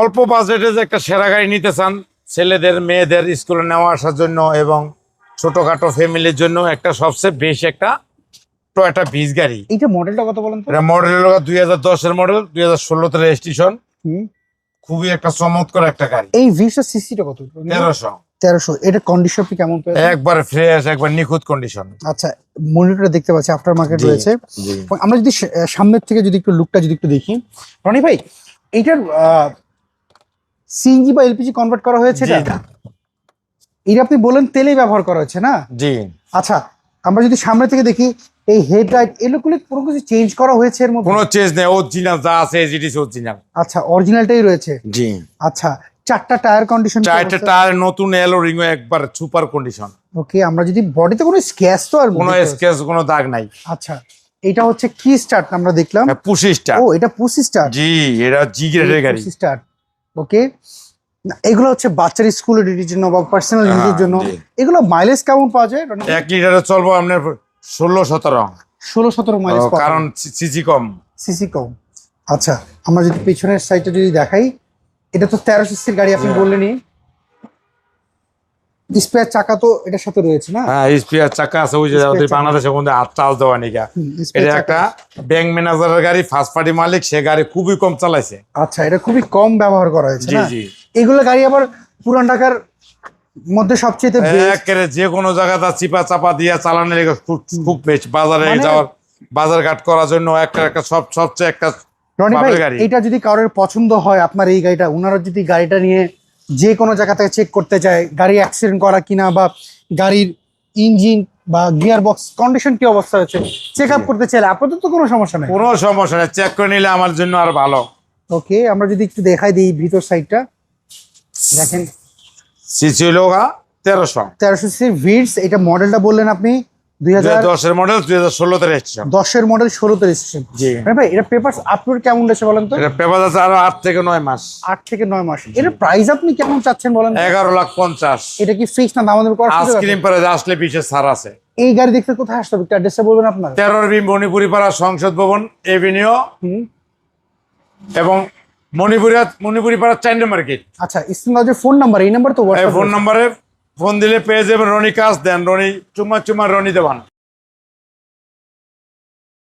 অল্প বাজেটে যে একটা সেরা গাড়ি নিতে চান ছেলেদের মেয়েদের স্কুলে নেওয়া আসার জন্য এবং ছোটখাটো ফ্যামিলির জন্য একটা সবচেয়ে বেশি একটা টয়টা ভিজ গাড়ি। এইটা মডেলটা কত বলেন এটা মডেল দুই হাজার দশের মডেল দুই হাজার ষোলোতে রেজিস্ট্রেশন। খুবই একটা চমৎকার একটা গাড়ি। এই ভিসটা সিসিটা কত? তেরোশো। তেরোশো। এটা কন্ডিশন আপনি কেমন একবার ফ্রেশ একবার নিখুঁত কন্ডিশন আচ্ছা মনিটরটা দেখতে পাচ্ছি আফটার মার্কেট রয়েছে। আমরা যদি সামনের থেকে যদি একটু লুকটা যদি একটু দেখি। রনি ভাই এইটার সিএনজি বা এলপিজি কনভার্ট করা হয়েছে এটা? এটা। আপনি বলেন তেলেই ব্যবহার করা হয়েছে না? জি। আচ্ছা আমরা যদি সামনে থেকে দেখি এই হেডলাইট এগুলো কোনো কিছু চেঞ্জ করা হয়েছে এর মধ্যে? কোনো চেঞ্জ নেই অরিজিনাল যা আছে এজিটিস অরিজিনাল আচ্ছা অরিজিনালটাই রয়েছে? জি। আচ্ছা চারটা টায়ার কন্ডিশন চারটে টায়ার নতুন এলো রিং একবার সুপার কন্ডিশন ওকে আমরা যদি বডিতে কোনো স্ক্যাচ তো আর কোনো স্কেচ কোনো দাগ নাই। আচ্ছা এটা হচ্ছে কি স্টার্ট আমরা দেখলাম। পুশিসটা ও এটা পুসি স্টার্ট জি এটা জি গ্রেডের গাড়ি। স্টার্ট ওকে এগুলো হচ্ছে বাচ্চার স্কুল ডিটির জন্য বা পার্সোনাল হ্যাঁ, ইউজের জন্য এগুলো মাইলেজ কেমন পাওয়া যায়? এক লিটারে চলবো আপনার ষোলো সতেরো। ষোলো সতেরো মাইলেজ কারণ সিসি কম। সিসি কম। আচ্ছা আমরা যদি পেছনের সাইডটা যদি দেখাই এটা তো তেরো সিসির গাড়ি আপনি বললেনি বললেনই। স্পেয়ার চাকা তো এটার সাথে রয়েছে না? হ্যাঁ স্পিয়ার চাকা আছে ওই যে মধ্যে হাত চাল দেওয়া নিকা এটা একটা ব্যাংক ম্যানেজারের গাড়ি ফার্স্ট পার্টি মালিক সে গাড়ি খুবই কম চালাইছে। আচ্ছা এটা খুবই কম ব্যবহার করা হয়েছে জি জি। এগুলো গাড়ি আবার পুরান ঢাকার মধ্যে সবচেয়ে একেবারে যে কোনো জায়গাতে চিপা চাপা দিয়ে লেগে খুব বেশ বাজারে মানে- যাওয়ার বাজার ঘাট করার জন্য একটা একটা সব সবচেয়ে একটা রনি ভাই গাড়ি। এটা যদি কারোর পছন্দ হয় আপনার এই গাড়িটা ওনারা যদি গাড়িটা নিয়ে যে কোনো জায়গা থেকে চেক করতে চায় গাড়ি অ্যাক্সিডেন্ট করা কিনা বা গাড়ির ইঞ্জিন বা গিয়ার বক্স কন্ডিশন কি অবস্থা হচ্ছে চেক আপ করতে চাইলে আপাতত কোনো সমস্যা নেই। কোনো সমস্যা নেই চেক করে নিলে আমার জন্য আর ভালো। ওকে আমরা যদি একটু দেখাই দিই ভিতর সাইডটা দেখেন। সিসি হলো তেরোশো। তেরোশো সি ভিডস এটা মডেলটা বললেন আপনি? দশের মডেল দুই হাজার ষোলোতে রেজিস্ট্রেশন দশের মডেল ষোলোতে রেজিস্ট্রেশন জি। ভাই এটা পেপার আপলোড কেমন রয়েছে বলেন তো? এটা পেপার আছে আরও আট থেকে নয় মাস। আট থেকে নয় মাস। প্রাইস আপনি কেমন চাচ্ছেন বলেন এগারো লাখ পঞ্চাশ। এটা কি ফিক্স না দামাদামি আছে? আইসক্রিম পরে আসলে বিশেষ ছাড় আছে। এই গাড়ি দেখতে কোথায় আসতে হবে? অ্যাড্রেসটা বলবেন আপনার। তেরোর বি মণিপুরি পাড়া সংসদ ভবন এভিনিউ। এবং মণিপুরি মণিপুরি পাড়া চার নম্বর গেট আচ্ছা ইসলাম ফোন নাম্বার এই নাম্বার তো ফোন নম্বরে ফোন দিলে পেয়ে যাবেন রনি কাজ দেন রনি চুমা চুমা রনি দেবান